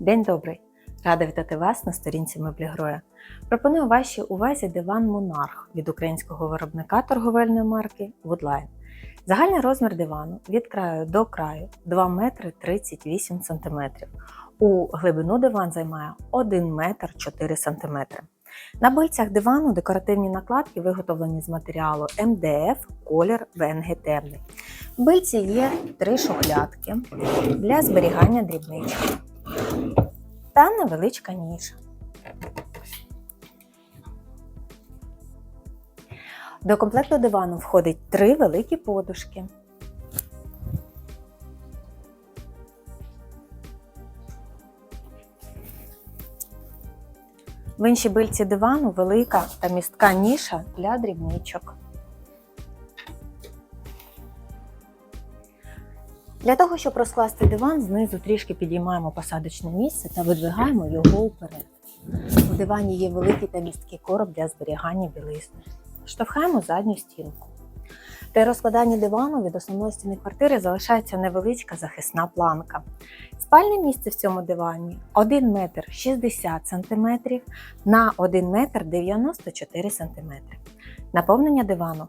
День добрий! Рада вітати вас на сторінці меблі Гроя. Пропоную вашій увазі диван Монарх від українського виробника торговельної марки Woodline. Загальний розмір дивану від краю до краю 2 метри 38 см. У глибину диван займає 1 метр 4 см. На бильцях дивану декоративні накладки виготовлені з матеріалу МДФ, колір ВНГ темний. В бильці є три шухлядки для зберігання дрібничок та невеличка ніша. До комплекту дивану входить три великі подушки. В іншій бильці дивану велика та містка ніша для дрібничок. Для того, щоб розкласти диван, знизу трішки підіймаємо посадочне місце та видвигаємо його вперед. У дивані є великий та місткий короб для зберігання білизни. Штовхаємо задню стінку. При розкладанні дивану від основної стіни квартири залишається невеличка захисна планка. Спальне місце в цьому дивані 1 метр 60 см на 1 метр 94 см. Наповнення дивану